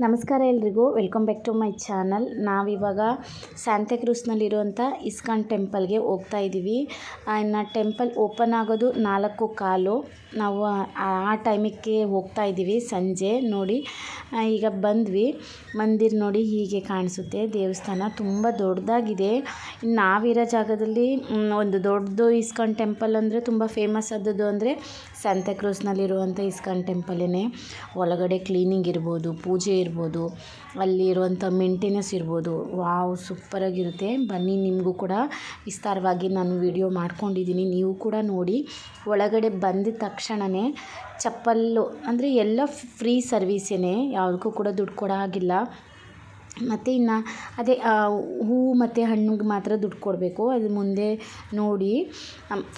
ನಮಸ್ಕಾರ ಎಲ್ರಿಗೂ. Welcome back to my channel ನಾವಿವಾಗ ಸ್ಯಾಂತೆಕ್ರೂಸ್ನಲ್ಲಿರುವಂಥ ಇಸ್ಕಾನ್ ಟೆಂಪಲ್ಗೆ ಹೋಗ್ತಾ ಇದ್ದೀವಿ ಇನ್ನು ಟೆಂಪಲ್ ಓಪನ್ ಆಗೋದು ನಾಲ್ಕು ಕಾಲು. ನಾವು, ಆ ಟೈಮಿಗೆ ಹೋಗ್ತಾ ಇದ್ದೀವಿ ಸಂಜೆ. ನೋಡಿ ಈಗ ಬಂದ್ವಿ. ಮಂದಿರ ನೋಡಿ ಹೀಗೆ ಕಾಣಿಸುತ್ತೆ. ದೇವಸ್ಥಾನ ತುಂಬ ದೊಡ್ಡದಾಗಿದೆ. ಇನ್ನು ನಾವಿರೋ ಜಾಗದಲ್ಲಿ ಒಂದು ದೊಡ್ಡದು ಇಸ್ಕಾನ್ ಟೆಂಪಲ್ ಅಂದರೆ ತುಂಬ ಫೇಮಸ್ ಆದದ್ದು ಅಂದರೆ ಸ್ಯಾಂತಾಕ್ರೂಸ್ನಲ್ಲಿರುವಂಥ ಇಸ್ಕಾನ್ ಟೆಂಪಲೇ ಒಳಗಡೆ ಕ್ಲೀನಿಂಗ್ ಇರ್ಬೋದು, ಪೂಜೆ ಇರ್ಬೋದು ಅಲ್ಲಿರುವಂಥ ಮೆಂಟೆನೆನ್ಸ್ ಇರ್ಬೋದು. ವಾವ್ ಸೂಪರಾಗಿರುತ್ತೆ ಬನ್ನಿ, ನಿಮಗೂ ಕೂಡ ವಿಸ್ತಾರವಾಗಿ ನಾನು ವಿಡಿಯೋ ಮಾಡ್ಕೊಂಡಿದ್ದೀನಿ. ನೀವು ಕೂಡ ನೋಡಿ. ಒಳಗಡೆ ಬಂದ ತಕ್ಷಣವೇ ಚಪ್ಪಲ್ಲು, ಅಂದರೆ ಎಲ್ಲ ಫ್ರೀ ಸರ್ವೀಸೇ ಯಾವುದಕ್ಕೂ ಕೂಡ ದುಡ್ಡು ಕೊಡೋ ಹಾಗಿಲ್ಲ. ಮತ್ತು ಇನ್ನು ಅದೇ ಹೂವು ಮತ್ತು ಹಣ್ಣಿಗೆ ಮಾತ್ರ ದುಡ್ಡು ಕೊಡಬೇಕು. ಅದು ಮುಂದೆ ನೋಡಿ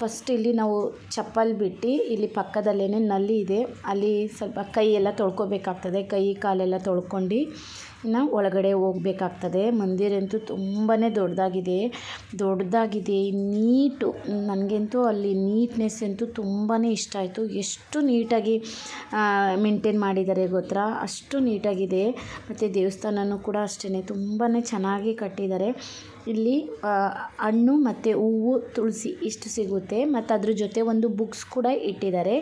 ಫಸ್ಟ್ ಇಲ್ಲಿ ನಾವು ಚಪ್ಪಲ್ ಬಿಟ್ಟು, ಇಲ್ಲಿ ಪಕ್ಕದಲ್ಲೇ ನಲ್ಲಿ ಇದೆ ಅಲ್ಲಿ ಸ್ವಲ್ಪ ಕೈ ಎಲ್ಲ ತೊಳ್ಕೊಬೇಕಾಗ್ತದೆ. ಕೈ ಕಾಲೆಲ್ಲ ತೊಳ್ಕೊಂಡು. ಇನ್ನು ಒಳಗಡೆ ಹೋಗ್ಬೇಕಾಗ್ತದೆ. ಮಂದಿರಂತೂ ತುಂಬಾ ದೊಡ್ಡದಾಗಿದೆ. ದೊಡ್ಡದಾಗಿದೆ, ನೀಟು. ನನಗಂತೂ ಅಲ್ಲಿ ನೀಟ್ನೆಸ್ ಅಂತೂ ತುಂಬಾ ಇಷ್ಟ ಆಯಿತು. ಎಷ್ಟು ನೀಟಾಗಿ ಮೇಂಟೈನ್ ಮಾಡಿದ್ದಾರೆ ಗೊತ್ತಾ? ಅಷ್ಟು ನೀಟಾಗಿದೆ. ಮತ್ತು ದೇವಸ್ಥಾನವೂ ಕೂಡ ಅಷ್ಟೇ ತುಂಬಾ ಚೆನ್ನಾಗಿ ಕಟ್ಟಿದ್ದಾರೆ. ಇಲ್ಲಿ ಹಣ್ಣು ಮತ್ತು ಹೂವು ತುಳಸಿ ಇಷ್ಟು ಸಿಗುತ್ತೆ. ಮತ್ತು ಅದ್ರ ಜೊತೆ ಒಂದು ಬುಕ್ಸ್ ಕೂಡ ಇಟ್ಟಿದ್ದಾರೆ.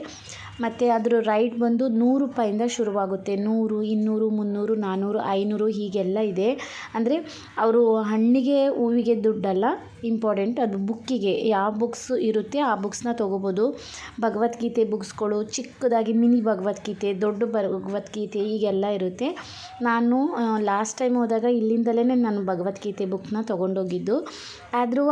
ಮತ್ತು ಅದ್ರ ರೈಟ್ ಬಂದು ನೂರು ರೂಪಾಯಿಂದ ಶುರುವಾಗುತ್ತೆ. ನೂರು, ಇನ್ನೂರು, ಮುನ್ನೂರು ನಾನ್ನೂರು ಐನೂರು ಹೀಗೆಲ್ಲ ಇದೆ. ಅಂದರೆ ಅವರು ಹಣ್ಣಿಗೆ, ಹೂವಿಗೆ ದುಡ್ಡಲ್ಲ ಇಂಪಾರ್ಟೆಂಟ್ ಅದು ಬುಕ್ಕಿಗೆ ಯಾವ ಬುಕ್ಸ್ ಇರುತ್ತೆ ಆ ಬುಕ್ಸ್ನ ತೊಗೋಬೋದು. ಭಗವದ್ಗೀತೆ ಬುಕ್ಸ್ಗಳು ಚಿಕ್ಕದಾಗಿ ಮಿನಿ ಭಗವದ್ಗೀತೆ, ದೊಡ್ಡ ಭಗವದ್ಗೀತೆ ಹೀಗೆಲ್ಲ ಇರುತ್ತೆ. ನಾನು ಲಾಸ್ಟ್ ಟೈಮ್ ಹೋದಾಗ ಇಲ್ಲಿಂದಲೇ ನಾನು ಭಗವದ್ಗೀತೆ ಬುಕ್ನ ತೊಗೊಂಡೋಗಿದ್ದು. ಆದರೂ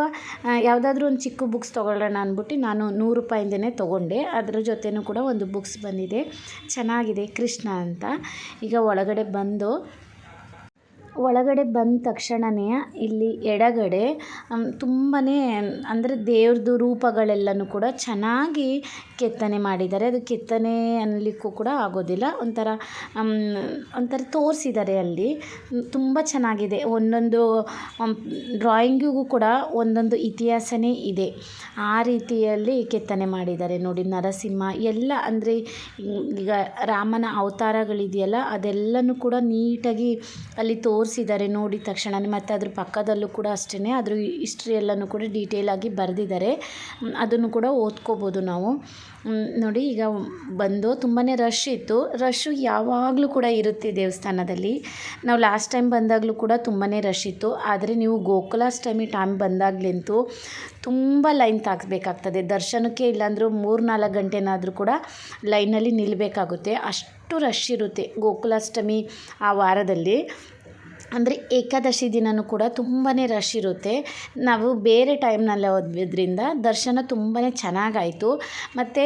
ಯಾವುದಾದ್ರೂ ಒಂದು ಚಿಕ್ಕ ಬುಕ್ಸ್ ತೊಗೊಳ್ಳೋಣ ಅಂದ್ಬಿಟ್ಟು ನಾನು ನೂರು ರೂಪಾಯಿಂದನೇ ತೊಗೊಂಡೆ. ಅದರ ಜೊತೆನೂ ಕೂಡ ಒಂದು ಬುಕ್ಸ್ ಬಂದಿದೆ. ಚೆನ್ನಾಗಿದೆ ಕೃಷ್ಣ ಅಂತ. ಈಗ ಒಳಗಡೆ ಬಂದು ಒಳಗಡೆ ಬಂದ ತಕ್ಷಣವೇ ಇಲ್ಲಿ ಎಡಗಡೆ ತುಂಬಾ ಅಂದರೆ ದೇವ್ರದ್ದು ರೂಪಗಳೆಲ್ಲನೂ ಕೂಡ ಚೆನ್ನಾಗಿ ಕೆತ್ತನೆ ಮಾಡಿದ್ದಾರೆ. ಅದು ಕೆತ್ತನೆ ಅನ್ನಲಿಕ್ಕೂ ಕೂಡ ಆಗೋದಿಲ್ಲ. ಒಂಥರ ಒಂಥರ ತೋರಿಸಿದ್ದಾರೆ ಅಲ್ಲಿ. ತುಂಬ ಚೆನ್ನಾಗಿದೆ. ಒಂದೊಂದು ಡ್ರಾಯಿಂಗಿಗೂ ಕೂಡ ಒಂದೊಂದು ಇತಿಹಾಸನೇ ಇದೆ. ಆ ರೀತಿಯಲ್ಲಿ ಕೆತ್ತನೆ ಮಾಡಿದ್ದಾರೆ. ನೋಡಿ, ನರಸಿಂಹ ಎಲ್ಲ, ಅಂದರೆ ಈಗ ರಾಮನ ಅವತಾರಗಳಿದೆಯಲ್ಲ, ಅದೆಲ್ಲನೂ ಕೂಡ ನೀಟಾಗಿ ಅಲ್ಲಿ ತೋರಿಸಿದ್ದಾರೆ ನೋಡಿದ ತಕ್ಷಣ ಮತ್ತು ಅದ್ರ ಪಕ್ಕದಲ್ಲೂ ಕೂಡ ಅಷ್ಟೇ ಅದ್ರ ಹಿಸ್ಟ್ರಿ ಎಲ್ಲನೂ ಕೂಡ ಡೀಟೇಲಾಗಿ ಬರೆದಿದ್ದಾರೆ. ಅದನ್ನು ಕೂಡ ಓದ್ಕೋಬೋದು ನಾವು. ನೋಡಿ, ಈಗ ಬಂದು ತುಂಬಾ ರಶ್ ಇತ್ತು. ರಶ್ಶು ಯಾವಾಗಲೂ ಕೂಡ ಇರುತ್ತೆ ದೇವಸ್ಥಾನದಲ್ಲಿ. ನಾವು ಲಾಸ್ಟ್ ಟೈಮ್ ಬಂದಾಗಲೂ ಕೂಡ ತುಂಬಾ ರಶ್ ಇತ್ತು. ಆದರೆ ನೀವು ಗೋಕುಲಾಷ್ಟಮಿ ಟೈಮ್ ಬಂದಾಗಲಂತೂ ತುಂಬ ಲೈನ್ ತಾಕ್ಸ್ಬೇಕಾಗ್ತದೆ ದರ್ಶನಕ್ಕೆ ಇಲ್ಲಾಂದರೂ ಮೂರು ನಾಲ್ಕು ಗಂಟೆನಾದರೂ ಕೂಡ ಲೈನಲ್ಲಿ ನಿಲ್ಲಬೇಕಾಗುತ್ತೆ ಅಷ್ಟು ರಶ್ ಇರುತ್ತೆ ಗೋಕುಲಾಷ್ಟಮಿ ಆ ವಾರದಲ್ಲಿ. ಅಂದರೆ ಏಕಾದಶಿ ದಿನವೂ ಕೂಡ ತುಂಬಾ ರಶ್ ಇರುತ್ತೆ. ನಾವು ಬೇರೆ ಟೈಮ್ನಲ್ಲಿ ಹೋದ್ರಿಂದ ದರ್ಶನ ತುಂಬಾ ಚೆನ್ನಾಗಾಯಿತು. ಮತ್ತು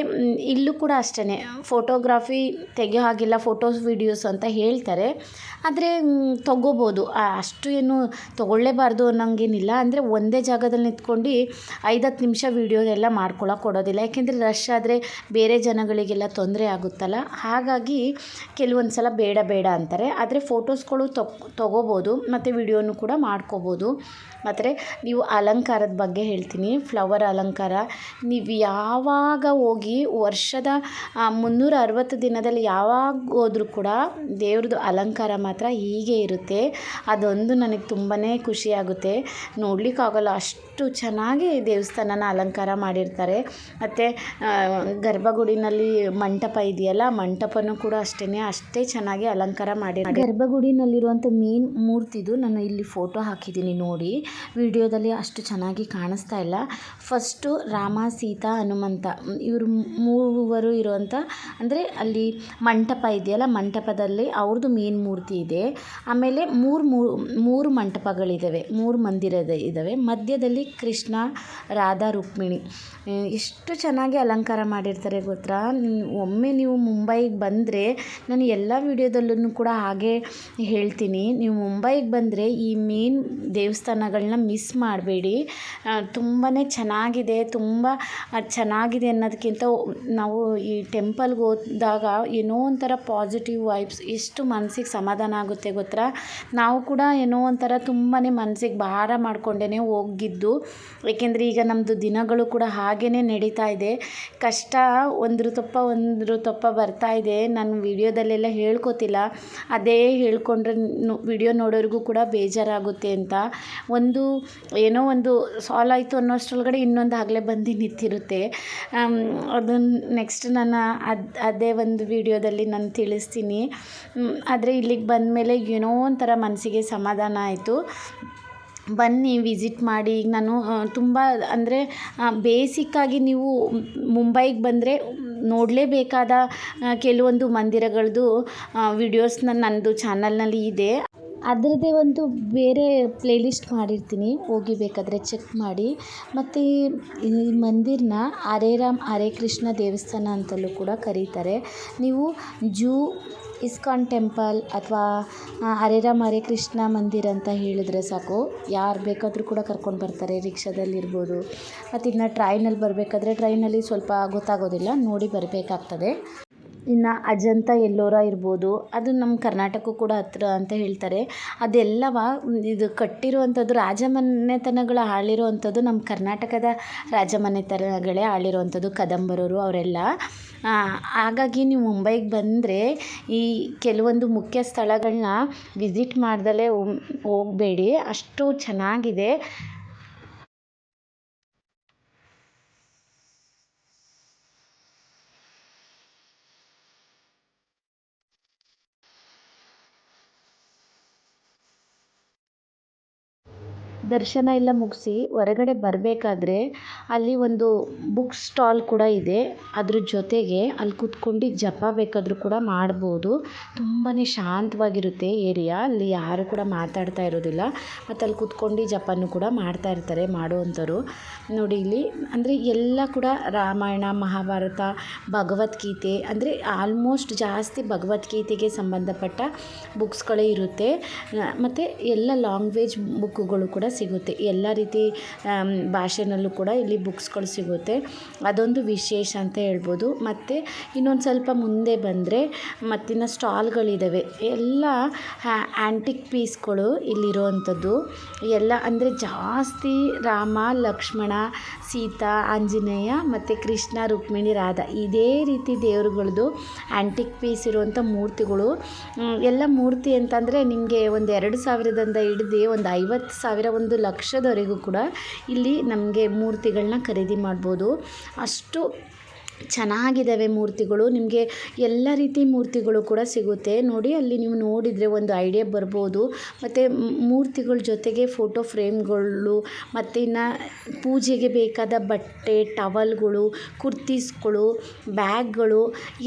ಇಲ್ಲೂ ಕೂಡ ಅಷ್ಟೇ ಫೋಟೋಗ್ರಾಫಿ ತೆಗೆಯೋ ಹಾಗಿಲ್ಲ ಫೋಟೋಸ್ ವೀಡಿಯೋಸ್ ಅಂತ ಹೇಳ್ತಾರೆ. ಆದರೆ ತೊಗೋಬೋದು. ಅಷ್ಟು ಏನು ತೊಗೊಳ್ಳೇಬಾರ್ದು ಅನ್ನೋಂಗೇನಿಲ್ಲ. ಅಂದರೆ ಒಂದೇ ಜಾಗದಲ್ಲಿ ನಿಂತ್ಕೊಂಡು ಐದತ್ತು ನಿಮಿಷ ವೀಡಿಯೋ ಎಲ್ಲ ಮಾಡ್ಕೊಳಕ್ಕೆ ಕೊಡೋದಿಲ್ಲ. ಯಾಕೆಂದರೆ ರಶ್ ಆದರೆ ಬೇರೆ ಜನಗಳಿಗೆಲ್ಲ ತೊಂದರೆ ಆಗುತ್ತಲ್ಲ. ಹಾಗಾಗಿ ಕೆಲವೊಂದು ಸಲ ಬೇಡ ಬೇಡ ಅಂತಾರೆ. ಆದರೆ ಫೋಟೋಸ್ಗಳು ತೊಗೋಬೋದು. ಮತ್ತು ವಿಡಿಯೋನು ಕೂಡ ಮಾಡ್ಕೋಬೋದು. ಮತ್ತು ನೀವು ಅಲಂಕಾರದ ಬಗ್ಗೆ ಹೇಳ್ತೀನಿ. ಫ್ಲವರ್ ಅಲಂಕಾರ, ನೀವು ಯಾವಾಗ ಹೋಗಿ ವರ್ಷದ ಮುನ್ನೂರ ಅರವತ್ತು ದಿನದಲ್ಲಿ ಯಾವಾಗ ಹೋದರೂ ಕೂಡ ದೇವ್ರದ್ದು ಅಲಂಕಾರ ಮಾತ್ರ ಹೀಗೆ ಇರುತ್ತೆ. ಅದೊಂದು ನನಗೆ ತುಂಬಾ ಖುಷಿಯಾಗುತ್ತೆ ನೋಡಲಿಕ್ಕಾಗಲ್ಲ ಅಷ್ಟು ಚೆನ್ನಾಗಿ ದೇವಸ್ಥಾನನ ಅಲಂಕಾರ ಮಾಡಿರ್ತಾರೆ. ಮತ್ತು ಗರ್ಭಗುಡಿನಲ್ಲಿ ಮಂಟಪ ಇದೆಯಲ್ಲ, ಮಂಟಪನೂ ಕೂಡ ಅಷ್ಟೇ ಅಷ್ಟೇ ಚೆನ್ನಾಗಿ ಅಲಂಕಾರ ಮಾಡಿ ಗರ್ಭಗುಡಿನಲ್ಲಿರುವಂಥ ಮೇನ್ ಮೂರ್ತಿದು ನಾನು ಇಲ್ಲಿ ಫೋಟೋ ಹಾಕಿದ್ದೀನಿ ನೋಡಿ. ವಿಡಿಯೋದಲ್ಲಿ ಅಷ್ಟು ಚೆನ್ನಾಗಿ ಕಾಣಿಸ್ತಾ ಇಲ್ಲ. ಫಸ್ಟು ರಾಮ, ಸೀತಾ, ಹನುಮಂತ ಇವರು ಮೂವರು ಇರುವಂಥ, ಅಂದರೆ ಅಲ್ಲಿ ಮಂಟಪ ಇದೆಯಲ್ಲ, ಮಂಟಪದಲ್ಲಿ ಅವ್ರದ್ದು ಮೇನ್ ಮೂರ್ತಿ ಇದೆ. ಆಮೇಲೆ ಮೂರು ಮೂರು ಮಂಟಪಗಳಿದ್ದಾವೆ ಮೂರು ಮಂದಿರದ ಇದ್ದಾವೆ ಮಧ್ಯದಲ್ಲಿ ಕೃಷ್ಣ, ರಾಧಾ, ರುಕ್ಮಿಣಿ. ಎಷ್ಟು ಚೆನ್ನಾಗಿ ಅಲಂಕಾರ ಮಾಡಿರ್ತಾರೆ ಗೊತ್ತಾ? ಒಮ್ಮೆ ನೀವು ಮುಂಬೈಗೆ ಬಂದರೆ ನಾನು ಎಲ್ಲ ವಿಡಿಯೋದಲ್ಲೂ ಕೂಡ ಹಾಗೆ ಹೇಳ್ತೀನಿ. ನೀವು ಮುಂಬೈಗೆ ಬಂದರೆ ಈ ಮೇನ್ ದೇವಸ್ಥಾನಗಳನ್ನ ಮಿಸ್ ಮಾಡಬೇಡಿ. ತುಂಬಾ ಚೆನ್ನಾಗಿದೆ, ತುಂಬ ಚೆನ್ನಾಗಿದೆ ಅನ್ನೋದಕ್ಕಿಂತ ನಾವು ಈ ಟೆಂಪಲ್ಗೆ ಹೋದಾಗ ಏನೋ ಒಂಥರ ಪಾಸಿಟಿವ್ ವೈಬ್ಸ್, ಎಷ್ಟು ಮನಸ್ಸಿಗೆ ಸಮಾಧಾನ ಆಗುತ್ತೆ ಗೊತ್ತಾ? ನಾವು ಕೂಡ ಏನೋ ಒಂಥರ ತುಂಬಾ ಮನಸ್ಸಿಗೆ ಭಾರ ಮಾಡಿಕೊಂಡೇ ಹೋಗಿದ್ದು. ಏಕೆಂದರೆ ಈಗ ನಮ್ಮದು ದಿನಗಳು ಕೂಡ ಹಾಗೇ ನಡೀತಾ ಇದೆ. ಕಷ್ಟ ಒಂದ್ರ ತಪ್ಪ ಒಂದ್ರ ತಪ್ಪ ಬರ್ತಾ ಇದೆ. ನಾನು ವಿಡಿಯೋದಲ್ಲೆಲ್ಲ ಹೇಳ್ಕೊತಿಲ್ಲ. ಅದೇ ಹೇಳ್ಕೊಂಡ್ರೆ ವಿಡಿಯೋ ನೋಡೋರಿಗೂ ಕೂಡ ಬೇಜಾರಾಗುತ್ತೆ ಅಂತ ಒಂದು ಏನೋ ಒಂದು ಸಾಲ್ ಆಯಿತು ಅನ್ನೋಷ್ಟ್ರೊಳಗಡೆ ಇನ್ನೊಂದು ಆಗಲೇ ಬಂದು ನಿಂತಿರುತ್ತೆ. ಅದನ್ನು ನೆಕ್ಸ್ಟ್ ನಾನು ಅದು, ಅದೇ ಒಂದು ವಿಡಿಯೋದಲ್ಲಿ ನಾನು ತಿಳಿಸ್ತೀನಿ. ಆದರೆ ಇಲ್ಲಿಗೆ ಬಂದ ಮೇಲೆ ಏನೋ ಒಂಥರ ಮನಸ್ಸಿಗೆ ಸಮಾಧಾನ ಆಯಿತು. ಬನ್ನಿ ವಿಸಿಟ್ ಮಾಡಿ. ಈಗ ನಾನು ತುಂಬ ಅಂದರೆ ಬೇಸಿಕ್ಕಾಗಿ ನೀವು ಮುಂಬೈಗೆ ಬಂದರೆ ನೋಡಲೇಬೇಕಾದ ಕೆಲವೊಂದು ಮಂದಿರಗಳದ್ದು ವಿಡಿಯೋಸ್ನ ನನ್ನದು ಚಾನಲ್ನಲ್ಲಿ ಇದೆ. ಅದರದ್ದೇ ಒಂದು ಬೇರೆ ಪ್ಲೇಲಿಸ್ಟ್ ಮಾಡಿರ್ತೀನಿ. ಹೋಗಿ ಬೇಕಾದರೆ ಚೆಕ್ ಮಾಡಿ. ಮತ್ತು ಈ ಮಂದಿರನ ಹರೇ ರಾಮ್, ಹರೇ ಕೃಷ್ಣ ದೇವಸ್ಥಾನ ಅಂತಲೂ ಕೂಡ ಕರೀತಾರೆ. ನೀವು ಜೂ, ಇಸ್ಕಾನ್ ಟೆಂಪಲ್ ಅಥವಾ ಹರೇ ರಾಮ್, ಹರೇ ಕೃಷ್ಣ ಮಂದಿರ ಅಂತ ಹೇಳಿದ್ರೆ ಸಾಕು. ಯಾರು ಬೇಕಾದರೂ ಕೂಡ ಕರ್ಕೊಂಡು ಬರ್ತಾರೆ ರಿಕ್ಷಾದಲ್ಲಿರ್ಬೋದು ಮತ್ತು ಇನ್ನು ಟ್ರೈನಲ್ಲಿ ಬರಬೇಕಾದ್ರೆ ಟ್ರೈನಲ್ಲಿ ಸ್ವಲ್ಪ ಗೊತ್ತಾಗೋದಿಲ್ಲ, ನೋಡಿ ಬರಬೇಕಾಗ್ತದೆ. ಇನ್ನು ಅಜಂತ ಎಲ್ಲೋರ ಇರ್ಬೋದು. ಅದು ನಮ್ಮ ಕರ್ನಾಟಕಕ್ಕೂ ಕೂಡ ಹತ್ರ ಅಂತ ಹೇಳ್ತಾರೆ. ಅದೆಲ್ಲವ ಇದು ಕಟ್ಟಿರುವಂಥದ್ದು ರಾಜಮನೆತನಗಳು ಆಳಿರುವಂಥದ್ದು ನಮ್ಮ ಕರ್ನಾಟಕದ ರಾಜಮನೆತನಗಳೇ ಆಳಿರುವಂಥದ್ದು ಕದಂಬರರು ಅವರೆಲ್ಲ. ಹಾಗಾಗಿ ನೀವು ಮುಂಬೈಗೆ ಬಂದರೆ ಈ ಕೆಲವೊಂದು ಮುಖ್ಯ ಸ್ಥಳಗಳನ್ನ ವಿಸಿಟ್ ಮಾಡ್ದಲೇ ಹೋಗಬೇಡಿ. ಅಷ್ಟು ಚೆನ್ನಾಗಿದೆ. ದರ್ಶನ ಎಲ್ಲ ಮುಗಿಸಿ ಹೊರಗಡೆ ಬರಬೇಕಾದ್ರೆ ಅಲ್ಲಿ ಒಂದು ಬುಕ್ ಸ್ಟಾಲ್ ಕೂಡ ಇದೆ. ಅದ್ರ ಜೊತೆಗೆ ಅಲ್ಲಿ ಕೂತ್ಕೊಂಡು ಜಪ ಬೇಕಾದರೂ ಕೂಡ ಮಾಡ್ಬೋದು. ತುಂಬಾ ಶಾಂತವಾಗಿರುತ್ತೆ ಏರಿಯಾ. ಅಲ್ಲಿ ಯಾರು ಕೂಡ ಮಾತಾಡ್ತಾ ಇರೋದಿಲ್ಲ. ಮತ್ತು ಅಲ್ಲಿ ಕೂತ್ಕೊಂಡು ಜಪನೂ ಕೂಡ ಮಾಡ್ತಾ ಇರ್ತಾರೆ ಮಾಡುವಂಥವ್ರು. ನೋಡಿ ಇಲ್ಲಿ ಅಂದರೆ ಎಲ್ಲ ಕೂಡ ರಾಮಾಯಣ, ಮಹಾಭಾರತ, ಭಗವದ್ಗೀತೆ ಅಂದರೆ ಆಲ್ಮೋಸ್ಟ್ ಜಾಸ್ತಿ ಭಗವದ್ಗೀತೆಗೆ ಸಂಬಂಧಪಟ್ಟ ಬುಕ್ಸ್ಗಳೇ ಇರುತ್ತೆ. ಮತ್ತು ಎಲ್ಲ ಲಾಂಗ್ವೇಜ್ ಬುಕ್ಗಳು ಕೂಡ ಸಿಗುತ್ತೆ. ಎಲ್ಲ ರೀತಿ ಭಾಷೆನಲ್ಲೂ ಕೂಡ ಇಲ್ಲಿ ಬುಕ್ಸ್ಗಳು ಸಿಗುತ್ತೆ. ಅದೊಂದು ವಿಶೇಷ ಅಂತ ಹೇಳ್ಬೋದು. ಮತ್ತು ಇನ್ನೊಂದು ಸ್ವಲ್ಪ ಮುಂದೆ ಬಂದರೆ ಮತ್ತಿನ್ನು ಸ್ಟಾಲ್ಗಳಿದ್ದಾವೆ ಎಲ್ಲ ಆ್ಯಂಟಿಕ್ ಪೀಸ್ಗಳು ಇಲ್ಲಿರುವಂಥದ್ದು. ಎಲ್ಲ ಅಂದರೆ ಜಾಸ್ತಿ ರಾಮ, ಲಕ್ಷ್ಮಣ, ಸೀತಾ, ಆಂಜನೇಯ ಮತ್ತು ಕೃಷ್ಣ, ರುಕ್ಮಿಣಿ, ರಾಧಾ ಇದೇ ರೀತಿ ದೇವರುಗಳದ್ದು ಆ್ಯಂಟಿಕ್ ಪೀಸ್ ಇರುವಂಥ ಮೂರ್ತಿಗಳು. ಎಲ್ಲ ಮೂರ್ತಿ ಅಂತಂದರೆ ನಿಮಗೆ ಒಂದು ಎರಡು ಸಾವಿರದಿಂದ ಹಿಡಿದು ಒಂದು ಐವತ್ತು ಸಾವಿರ ಒಂದು ಲಕ್ಷದವರೆಗೂ ಕೂಡ ಇಲ್ಲಿ ನಮಗೆ ಮೂರ್ತಿಗಳನ್ನ ಖರೀದಿ ಮಾಡ್ಬೋದು. ಅಷ್ಟು ಚೆನ್ನಾಗಿದ್ದಾವೆ ಮೂರ್ತಿಗಳು. ನಿಮಗೆ ಎಲ್ಲ ರೀತಿ ಮೂರ್ತಿಗಳು ಕೂಡ ಸಿಗುತ್ತೆ. ನೋಡಿ, ಅಲ್ಲಿ ನೀವು ನೋಡಿದರೆ ಒಂದು ಐಡಿಯಾ ಬರ್ಬೋದು. ಮತ್ತು ಮೂರ್ತಿಗಳ ಜೊತೆಗೆ ಫೋಟೋ ಫ್ರೇಮ್ಗಳು ಮತ್ತು ಇನ್ನು ಪೂಜೆಗೆ ಬೇಕಾದ ಬಟ್ಟೆ ಟವಲ್ಗಳು ಕುರ್ತೀಸ್ಗಳು ಬ್ಯಾಗ್ಗಳು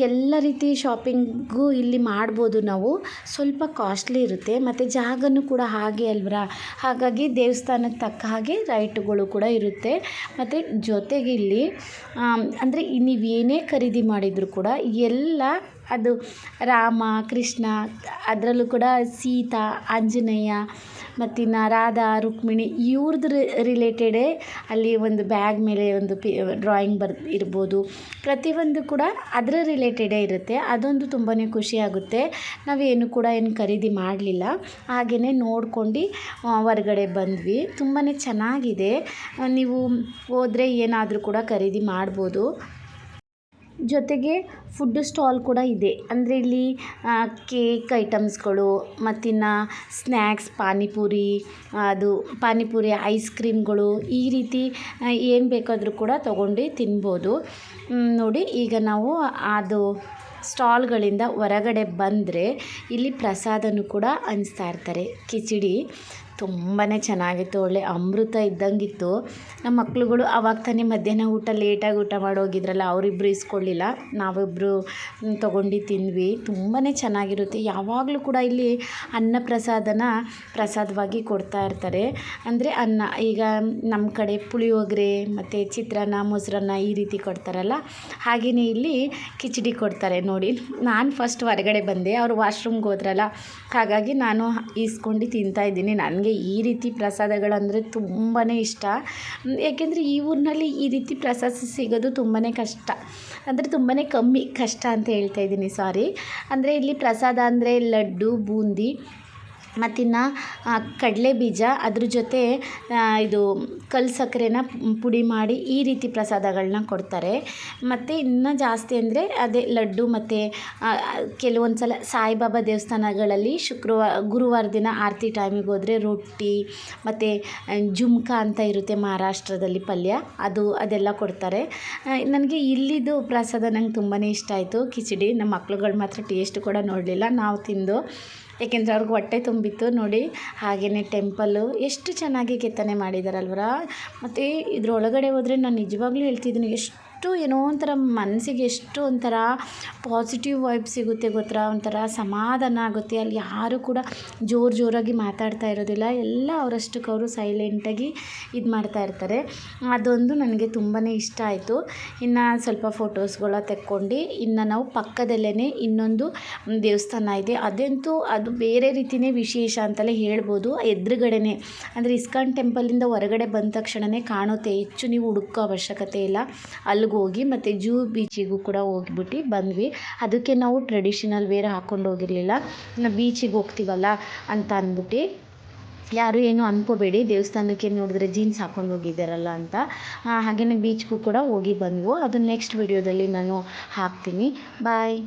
ಎಲ್ಲ ರೀತಿ ಶಾಪಿಂಗು ಇಲ್ಲಿ ಮಾಡ್ಬೋದು ನಾವು. ಸ್ವಲ್ಪ ಕಾಸ್ಟ್ಲಿ ಇರುತ್ತೆ. ಮತ್ತು ಜಾಗನೂ ಕೂಡ ಹಾಗೆ ಅಲ್ವರ? ಹಾಗಾಗಿ ದೇವಸ್ಥಾನಕ್ಕೆ ತಕ್ಕ ಹಾಗೆ ರೈಟುಗಳು ಕೂಡ ಇರುತ್ತೆ. ಮತ್ತು ಜೊತೆಗೆ ಇಲ್ಲಿ ಅಂದರೆ ನೀವು ಏನೇ ಖರೀದಿ ಮಾಡಿದರೂ ಕೂಡ ಎಲ್ಲ ಅದು ರಾಮ, ಕೃಷ್ಣ, ಅದರಲ್ಲೂ ಕೂಡ ಸೀತಾ, ಆಂಜನೇಯ, ಮತ್ತಿನ್ನು ರಾಧಾ, ರುಕ್ಮಿಣಿ ಇವ್ರದ್ದು ರಿಲೇಟೆಡೇ ಅಲ್ಲಿ ಒಂದು ಬ್ಯಾಗ್ ಮೇಲೆ ಒಂದು ಪಿ ಡ್ರಾಯಿಂಗ್ ಬರ್, ಇರ್ಬೋದು. ಪ್ರತಿಯೊಂದು ಕೂಡ ಅದರ ರಿಲೇಟೆಡೇ ಇರುತ್ತೆ. ಅದೊಂದು ತುಂಬಾ ಖುಷಿಯಾಗುತ್ತೆ ನಾವೇನು ಕೂಡ ಏನು ಖರೀದಿ ಮಾಡಲಿಲ್ಲ. ಹಾಗೆಯೇ ನೋಡ್ಕೊಂಡು ಹೊರ್ಗಡೆ ಬಂದ್ವಿ. ತುಂಬಾ ಚೆನ್ನಾಗಿದೆ. ನೀವು ಹೋದರೆ ಏನಾದರೂ ಕೂಡ ಖರೀದಿ ಮಾಡ್ಬೋದು. ಜೊತೆಗೆ ಫುಡ್ ಸ್ಟಾಲ್ ಕೂಡ ಇದೆ. ಅಂದರೆ ಇಲ್ಲಿ ಕೇಕ್ ಐಟಮ್ಸ್ಗಳು ಮತ್ತಿನ್ನು ಸ್ನ್ಯಾಕ್ಸ್ ಪಾನಿಪುರಿ, ಅದು ಪಾನಿಪುರಿ ಐಸ್ ಕ್ರೀಮ್ಗಳು ಈ ರೀತಿ ಏನು ಬೇಕಾದರೂ ಕೂಡ ತೊಗೊಂಡು ತಿನ್ಬೋದು. ನೋಡಿ, ಈಗ ನಾವು ಅದು ಸ್ಟಾಲ್ಗಳಿಂದ ಹೊರಗಡೆ ಬಂದರೆ ಇಲ್ಲಿ ಪ್ರಸಾದನೂ ಕೂಡ ಹಂಚ್ತಾ ಇರ್ತಾರೆ. ಕಿಚಡಿ. ತುಂಬಾ ಚೆನ್ನಾಗಿತ್ತು, ಒಳ್ಳೆ ಅಮೃತ ಇದ್ದಂಗಿತ್ತು. ನಮ್ಮ ಮಕ್ಳುಗಳು ಅವಾಗ ತಾನೇ ಮಧ್ಯಾಹ್ನ ಊಟ ಲೇಟಾಗಿ ಊಟ ಮಾಡೋಗಿದ್ರಲ್ಲ ಅವರಿಬ್ರು ಇಸ್ಕೊಳ್ಳಿಲ್ಲ ನಾವಿಬ್ಬರು ತೊಗೊಂಡು ತಿಂದ್ವಿ. ತುಂಬಾ ಚೆನ್ನಾಗಿರುತ್ತೆ. ಯಾವಾಗಲೂ ಕೂಡ ಇಲ್ಲಿ ಅನ್ನ ಪ್ರಸಾದನ ಪ್ರಸಾದವಾಗಿ ಕೊಡ್ತಾ ಇರ್ತಾರೆ. ಅಂದರೆ ಅನ್ನ, ಈಗ ನಮ್ಮ ಕಡೆ ಪುಳಿಯೋಗರೆ, ಮತ್ತು ಚಿತ್ರಾನ್ನ, ಮೊಸರನ್ನ ಈ ರೀತಿ ಕೊಡ್ತಾರಲ್ಲ ಹಾಗೆಯೇ ಇಲ್ಲಿ ಕಿಚಡಿ ಕೊಡ್ತಾರೆ ನೋಡಿ. ನಾನು ಫಸ್ಟ್ ಹೊರಗಡೆ ಬಂದೆ. ಅವರು ವಾಶ್ರೂಮ್ಗೆ ಹೋದ್ರಲ್ಲ, ಹಾಗಾಗಿ ನಾನು ಈಸ್ಕೊಂಡು ತಿಂತಾಯಿದ್ದೀನಿ ನನಗೆ ಈ ರೀತಿ ಪ್ರಸಾದಗಳಂದರೆ ತುಂಬಾ ಇಷ್ಟ. ಯಾಕೆಂದರೆ ಈ ಊರಿನಲ್ಲಿ ಈ ರೀತಿ ಪ್ರಸಾದ ಸಿಗೋದು ತುಂಬಾ ಕಷ್ಟ. ಅಂದರೆ ತುಂಬಾ ಕಮ್ಮಿ ಕಷ್ಟ ಅಂತ ಹೇಳ್ತಾ ಇದ್ದೀನಿ ಸಾರಿ ಅಂದರೆ ಇಲ್ಲಿ ಪ್ರಸಾದ ಅಂದರೆ ಲಡ್ಡು, ಬೂಂದಿ ಮತ್ತಿನ್ನು ಕಡಲೆ ಬೀಜ ಅದ್ರ ಜೊತೆ ಇದು ಕಲ್ಲು ಸಕ್ಕರೆನ ಪುಡಿ ಮಾಡಿ ಈ ರೀತಿ ಪ್ರಸಾದಗಳನ್ನ ಕೊಡ್ತಾರೆ. ಮತ್ತು ಇನ್ನು ಜಾಸ್ತಿ ಅಂದರೆ ಅದೇ ಲಡ್ಡು ಮತ್ತು ಕೆಲವೊಂದು ಸಲ ಸಾಯಿಬಾಬಾ ದೇವಸ್ಥಾನಗಳಲ್ಲಿ ಶುಕ್ರವಾರ ಗುರುವಾರ ದಿನ ಆರತಿ ಟೈಮಿಗೆ ಹೋದರೆ ರೊಟ್ಟಿ ಮತ್ತು ಜುಮ್ಕ ಅಂತ ಇರುತ್ತೆ ಮಹಾರಾಷ್ಟ್ರದಲ್ಲಿ ಪಲ್ಯ. ಅದು, ಅದೆಲ್ಲ ಕೊಡ್ತಾರೆ. ನನಗೆ ಇಲ್ಲಿದು ಪ್ರಸಾದ ನಂಗೆ ತುಂಬಾ ಇಷ್ಟ ಆಯಿತು. ಕಿಚಡಿ ನಮ್ಮ ಮಕ್ಳುಗಳು ಮಾತ್ರ ಟೇಸ್ಟ್ ಕೂಡ ನೋಡಲಿಲ್ಲ. ನಾವು ತಿಂದು ಏಕೆಂದರೆ ಅವ್ರಿಗೆ ಹೊಟ್ಟೆ ತುಂಬಿತ್ತು ನೋಡಿ. ಹಾಗೆಯೇ ಟೆಂಪಲ್ಲು. ಎಷ್ಟು ಚೆನ್ನಾಗಿ ಕೆತ್ತನೆ ಮಾಡಿದ್ದಾರಲ್ವ ಮತ್ತು ಇದರೊಳಗಡೆ ಹೋದರೆ ನಾನು ನಿಜವಾಗ್ಲೂ ಹೇಳ್ತಿದ್ದೀನಿ ಎಷ್ಟು ಏನೋ ಒಂಥರ ಮನಸ್ಸಿಗೆ ಎಷ್ಟು ಒಂಥರ ಪಾಸಿಟಿವ್ ವೈಬ್ ಸಿಗುತ್ತೆ ಗೊತ್ತಾ? ಒಂಥರ ಸಮಾಧಾನ ಆಗುತ್ತೆ. ಅಲ್ಲಿ ಯಾರು ಕೂಡ ಜೋರು ಜೋರಾಗಿ ಮಾತಾಡ್ತಾ ಇರೋದಿಲ್ಲ. ಎಲ್ಲ ಅವರಷ್ಟಕ್ಕೆ ಅವರು ಸೈಲೆಂಟಾಗಿ ಇದು ಮಾಡ್ತಾ ಇರ್ತಾರೆ. ಅದೊಂದು ನನಗೆ ತುಂಬಾ ಇಷ್ಟ ಆಯಿತು. ಇನ್ನು ಸ್ವಲ್ಪ ಫೋಟೋಸ್ಗಳ ತೆಕ್ಕೊಂಡು ಇನ್ನು ನಾವು ಪಕ್ಕದಲ್ಲೇ ಇನ್ನೊಂದು ದೇವಸ್ಥಾನ ಇದೆ. ಅದಂತೂ ಅದು ಬೇರೆ ರೀತಿಯೇ ವಿಶೇಷ ಅಂತಲೇ ಹೇಳ್ಬೋದು. ಎದುರುಗಡೆನೇ, ಅಂದರೆ ಇಸ್ಕಾನ್ ಟೆಂಪಲಿಂದ ಹೊರಗಡೆ ಬಂದ ತಕ್ಷಣವೇ ಕಾಣುತ್ತೆ. ಹೆಚ್ಚು ನೀವು ಹುಡುಕೋ ಅವಶ್ಯಕತೆ ಇಲ್ಲ. ಅಲ್ಲಿ ಹೋಗಿ ಮತ್ತು ಜೂ ಬೀಚಿಗೂ ಕೂಡ ಹೋಗ್ಬಿಟ್ಟು ಬಂದ್ವಿ. ಅದಕ್ಕೆ ನಾವು ಟ್ರೆಡಿಷನಲ್ ವೇರ್ ಹಾಕ್ಕೊಂಡು ಹೋಗಿರಲಿಲ್ಲ. ಬೀಚಿಗೆ ಹೋಗ್ತೀವಲ್ಲ ಅಂತ ಅಂದ್ಬಿಟ್ಟು ಯಾರು ಏನು ಅಂದ್ಕೋಬೇಡಿ ದೇವಸ್ಥಾನಕ್ಕೆ ನೋಡಿದ್ರೆ ಜೀನ್ಸ್ ಹಾಕ್ಕೊಂಡು ಹೋಗಿದ್ದಾರಲ್ಲ ಅಂತ. ಹಾಗೆಯೇ ಬೀಚ್ಗೂ ಕೂಡ ಹೋಗಿ ಬಂದ್ವು. ಅದು ನೆಕ್ಸ್ಟ್ ವಿಡಿಯೋದಲ್ಲಿ ನಾನು ಹಾಕ್ತೀನಿ. ಬಾಯ್